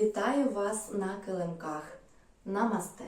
Вітаю вас на килимках. Намасте!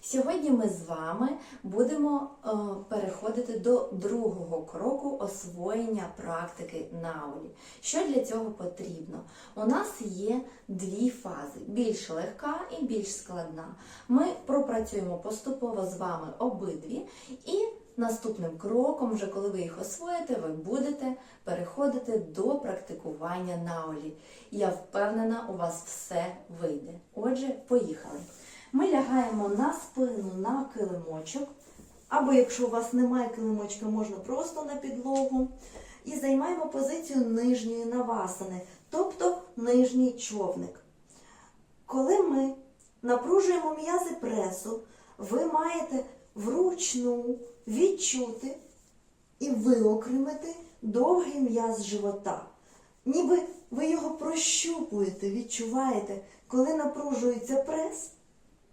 Сьогодні ми з вами будемо е, переходити до другого кроку освоєння практики наулі. Що для цього потрібно? У нас є дві фази: більш легка і більш складна. Ми пропрацюємо поступово з вами обидві і Наступним кроком, вже коли ви їх освоїте, ви будете переходити до практикування наолі. Я впевнена, у вас все вийде. Отже, поїхали. Ми лягаємо на спину на килимочок, або якщо у вас немає килимочка, можна просто на підлогу. І займаємо позицію нижньої навасани, тобто нижній човник. Коли ми напружуємо м'язи пресу, ви маєте вручну відчути і виокремити довгий м'яз живота. Ніби ви його прощупуєте, відчуваєте, коли напружується прес,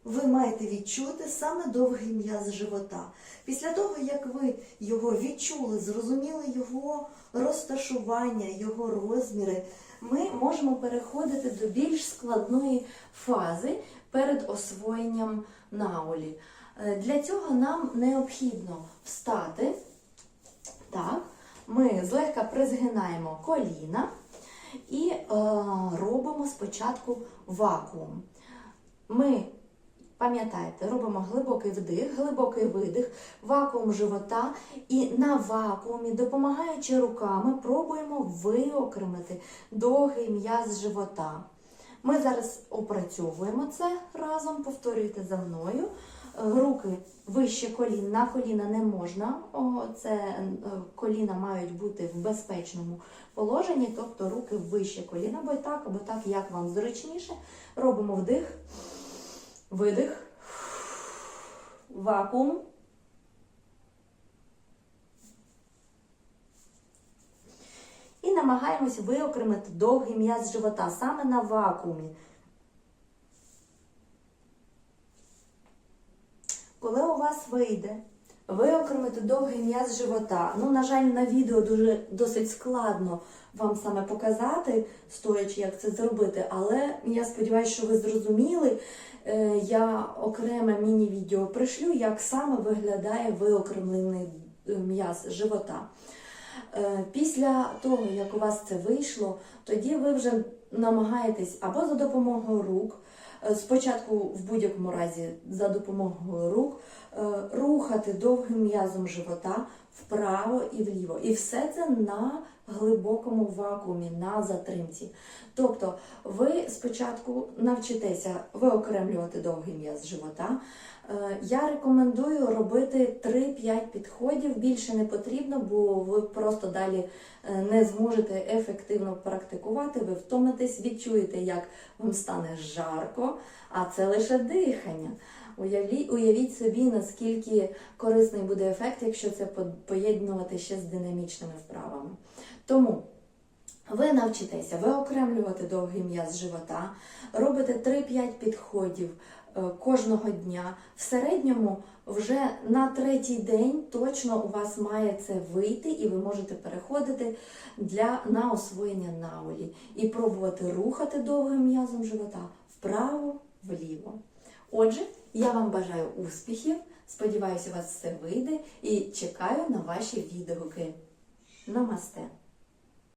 ви маєте відчути саме довгий м'яз живота. Після того, як ви його відчули, зрозуміли його розташування, його розміри, ми можемо переходити до більш складної фази перед освоєнням наолі. Е, Для цього нам необхідно встати. Так, ми злегка призгинаємо коліна і е, робимо спочатку вакуум. Ми, пам'ятаєте, робимо глибокий вдих, глибокий видих, вакуум живота, і на вакуумі, допомагаючи руками, пробуємо виокремити довгий м'яз живота. Ми зараз опрацьовуємо це разом, повторюйте за мною. Руки вище колін, на коліна не можна. О, це е, коліна мають бути в безпечному положенні, тобто руки вище коліна, або так, або так, як вам зручніше. Робимо вдих, видих, вакуум. І намагаємось виокремити довгий м'яз живота саме на вакуумі. Коли у вас вийде виокремити довгий м'яз живота, ну, на жаль, на відео дуже досить складно вам саме показати, стоячи, як це зробити, але я сподіваюся, що ви зрозуміли. Е, Я окреме міні-відео пришлю, як саме виглядає виокремлений е, м'яз живота. Е, Після того, як у вас це вийшло, тоді ви вже намагаєтесь або за допомогою рук, спочатку в будь-якому разі за допомогою рук, е, рухати довгим м'язом живота вправо і вліво. І все це на глибокому вакуумі, на затримці. Тобто ви спочатку навчитеся виокремлювати довгий м'яз живота. Е, Я рекомендую робити 3-5 підходів, більше не потрібно, бо ви просто далі е, не зможете ефективно практикувати, ви втомитесь, відчуєте, як вам стане жарко, а це лише дихання. Уявіть, собі, наскільки корисний буде ефект, якщо це поєднувати ще з динамічними вправами. Тому ви навчитеся виокремлювати довгий м'яз живота, робите 3-5 підходів е, кожного дня. В середньому вже на третій день точно у вас має це вийти, і ви можете переходити для, на освоєння наулі і пробувати рухати довгим м'язом живота вправо, вліво. Отже, я вам бажаю успіхів, сподіваюся, у вас все вийде і чекаю на ваші відгуки. Намасте!